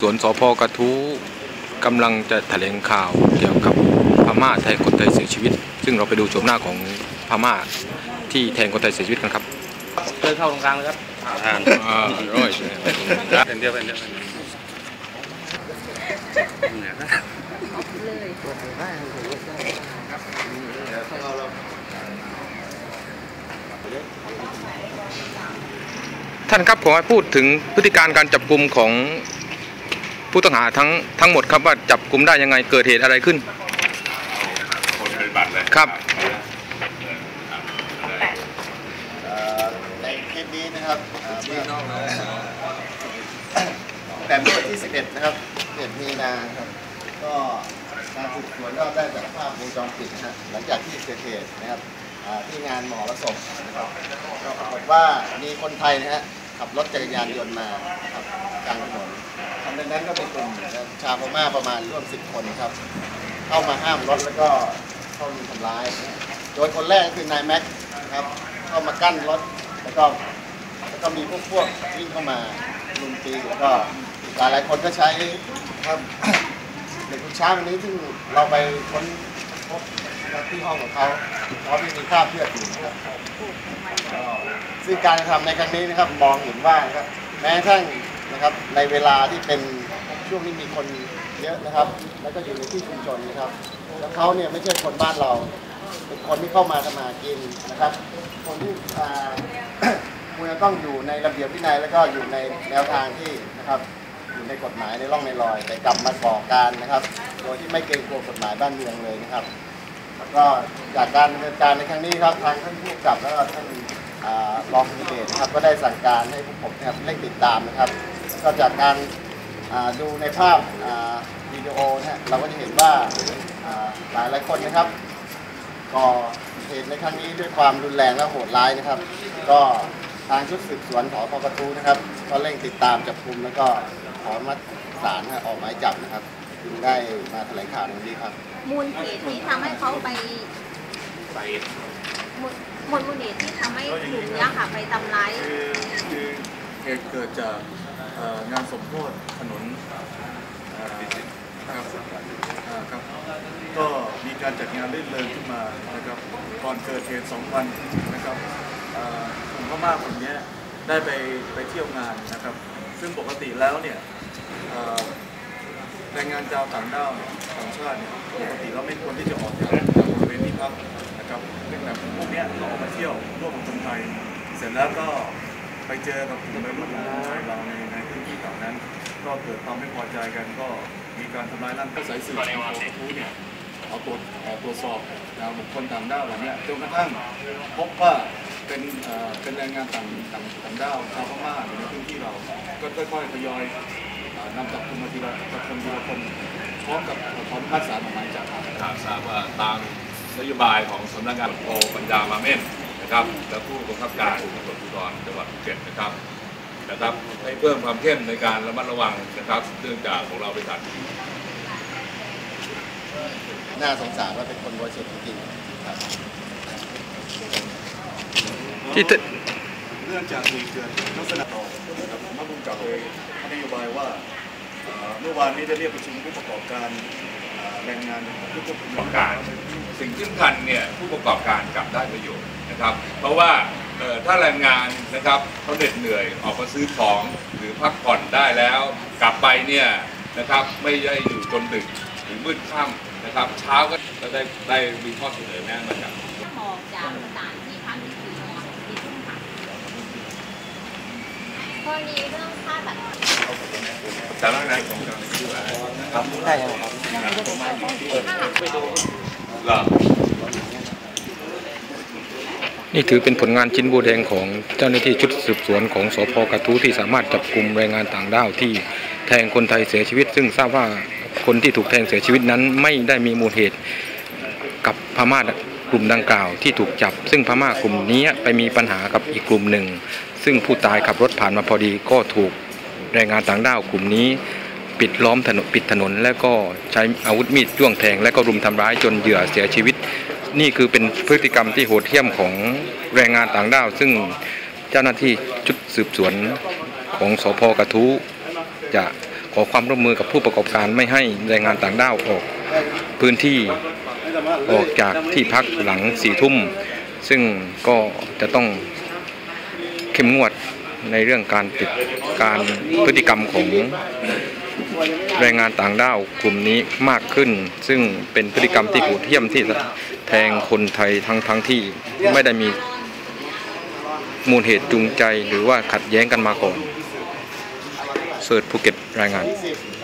สวนสพกระทู้กำลังจะแถลงข่าวเกี่ยวกับพม่าแทงคนไทยเสียชีวิต ซึ่งเราไปดูโฉมหน้าของพม่าที่แทงคนไทยเสียชีวิตกันครับเดินเข้าตรงกลางเลยครับอ่าร้อยเป็นเดียวเป็นเดียวเป็นเนี่ยนะท่านครับขอให้พูดถึงพฤติการการจับกลุ่มของ ผู้ต้องหาทั้งทั้งหมดครับว่าจับกลุ่มได้ยังไงเกิดเหตุอะไรขึ้น คนเป็นบัตรเลยครับ ในคลิปนี้นะครับเอ่อเมื่อแต่เมื่อวันที่ 11 นะครับ11มีนาครับก็การสืบสวนก็ได้จากภาพวงจรปิดนะฮะหลังจากที่เกิดเหตุนะครับอ่าที่งานหมอระศพนะครับก็ปรากฏว่ามีคนไทยนะฮะขับรถจักรยานยนต์มานะครับกลางถนน ทางนั้นก็เป็นกลุ่มชาวพม่าประมาณร่วม10คนครับ เข้ามาห้ามรถแล้วก็เข้ารุมทำร้าย โดยคนแรกก็คือนายแม็กซ์ครับ เข้ามากั้นรถแล้วก็แล้วก็มีพวกพวกวิ่งเข้ามาลุมตีแล้วก็หลายหลายคนก็ใช้ครับเด็กผู้ชายวันนี้ซึ่งเราไปค้นพบที่ห้องของเขาเขาไม่มีคราบเลือดอยู่นะครับซึ่งการทำในครั้งนี้นะครับมองเห็นว่าครับแม้ทั่ง นะครับ ในเวลาที่เป็นช่วงที่มีคนเยอะนะครับ แล้วก็อยู่ในที่ชุมชนนะครับ แล้วเขาเนี่ยไม่ใช่คนบ้านเรา เป็นคนที่เข้ามาทำมากินนะครับ คนที่ควรจะต้องอยู่ในระเบียบวินัยแล้วก็อยู่ในแนวทางที่นะครับอยู่ในกฎหมายในร่องในรอย แต่กลับมาก่อการนะครับ โดยที่ไม่เกรงกลัวกฎหมายบ้านเมืองเลยนะครับ แล้วก็จากการดำเนินการในครั้งนี้ครับทางท่านผู้กำกับแล้วก็ท่านรองผู้เดชครับก็ได้สั่งการให้พวกผมนะครับเร่งติดตามนะครับ ก็จากการอ่าดูในภาพอ่าวิดีโอนะฮะเราก็จะเห็นว่าอ่าหลายหลายๆคนนะครับก่อเหตุในครั้งนี้ด้วยความรุนแรงและโหดร้ายนะครับ ก็ทางชุดสืบสวนขอพประตูนะครับ ก็เร่งติดตามจับกุมแล้วก็ขอมัดสารนะออกหมายจับนะครับจึงได้มาแถลงข่าวในวันนี้ครับ มูลเหตุที่ทำให้เขาไปไปมูลมูลมูลเหตุที่ทำให้กลุ่มเนี้ยค่ะไปทำร้ายคือคือเหตุเกิดจากเอ่อ งานสมโพธิถนนครับครับก็มีการจัดงานรื่นเริงขึ้นมานะครับก่อนเกิดเหตุสองวันนะครับเอ่อกลุ่มพม่ากลุ่มเนี้ยได้ไปไปเที่ยวงานนะครับ ซึ่งปกติแล้วเนี่ยแรงงานชาวต่างด้าวต่างชาติเนี่ยปกติเราไม่ควรที่จะออกจากจากบริเวณที่พักนะครับเนื่พวกเนี้ยเราออกมาเที่ยวร่วมกับคนไทย เสร็จแล้วก็ ไปเจอกับกลุ่มวัยรุ่นชายเราในในพื้นที่เหล่านั้น ก็เกิดความไม่พอใจกันก็มีการทำร้ายร่างกายสายสืบของโทูเนี่ยเอาตรวจเอ่อตรวจสอบนะบุคคลต่างด้าวเหล่านี้จนกระทั่งพบว่าเป็นเป็นแรงงานต่างต่างต่างด้าวชาวพม่าอยู่ในพื้นที่เรา ก็ค่อยๆทยอยนำจับกลุ่มมาทีละคนทีละคนพร้อมกับขออมัติศาลออกหมายจับถามทราบว่าตามนโยบายของสำนักงานโทปัญญามาเม่น นะครับ และผู้บังคับการตำรวจภูธรจังหวัดภูเก็ตนะครับนะครับ ให้เพิ่มความเข้มในการระมัดระวังนะครับเนื่องจากของเราเป็นสถานที่น่าสงสารว่าเป็นคนบริสุทธิ์จริงๆครับที่ตึเนื่องจากมีเกิดลักษณะต่อนะครับพระบุญกับเลยนโยบายว่าเอ่อเมื่อวานนี้ได้เรียกประชุมผู้ประกอบการเอ่อแรงงานทุกกลุ่มประกอบการ สิ่งที่สำคัญเนี่ยผู้ประกอบการกลับได้ประโยชน์ นะครับ เพราะว่าถ้าแรงงานนะครับเขาเหน็ดเหนื่อยออกมาซื้อของหรือพักผ่อนได้แล้ว กลับไปเนี่ยนะครับไม่ได้อยู่จนดึกหรือมืดค่ำนะครับ เช้าก็ได้ได้มีข้อเสนอแนะมาจากออกจากสถานที่พักที่สี่จังหวัดที่ทุ่งค่ะกรณีเรื่องค่าตัดสำนักงานของการชื่ออะไรครับได้ครับ นี่ถือเป็นผลงานชิ้นบวแดงของเจ้าหน้าที่ชุดสืบสวนของสพกระทู้ที่สามารถจับกลุ่มแรงงานต่างด้าวที่แทงคนไทยเสียชีวิต ซึ่งทราบว่าคนที่ถูกแทงเสียชีวิตนั้นไม่ได้มีมูลเหตุกับพม่ากลุ่มดังกล่าวที่ถูกจับ ซึ่งพม่ากลุ่มนี้ไปมีปัญหากับอีกกลุ่มหนึ่ง ซึ่งผู้ตายขับรถผ่านมาพอดีก็ถูกแรงงานต่างด้าวกลุ่มนี้ ปิดล้อมถนนปิดถนน แล้วก็ใช้อาวุธมีดจ้วงแทง และก็รุมทำร้ายจนเหยื่อเสียชีวิต นี่คือเป็นพฤติกรรมที่โหดเหี้ยมของแรงงานต่างด้าว ซึ่งเจ้าหน้าที่ชุดสืบสวนของสพกระทู้จะขอความร่วมมือกับผู้ประกอบการไม่ให้แรงงานต่างด้าวออกพื้นที่ออกจากที่พักหลังสี่ทุ่ม ซึ่งก็จะต้องเข้มงวดในเรื่องการติดการพฤติกรรมของแรงงานต่างด้าวกลุ่มนี้มากขึ้น ซึ่งเป็นพฤติกรรมที่โหดเหี้ยมที่ แทงคนไทยทั้งทั้งที่ไม่ได้มีมูลเหตุจูงใจหรือว่าขัดแย้งกันมาก่อน เสิร์ชภูเก็ตรายงาน20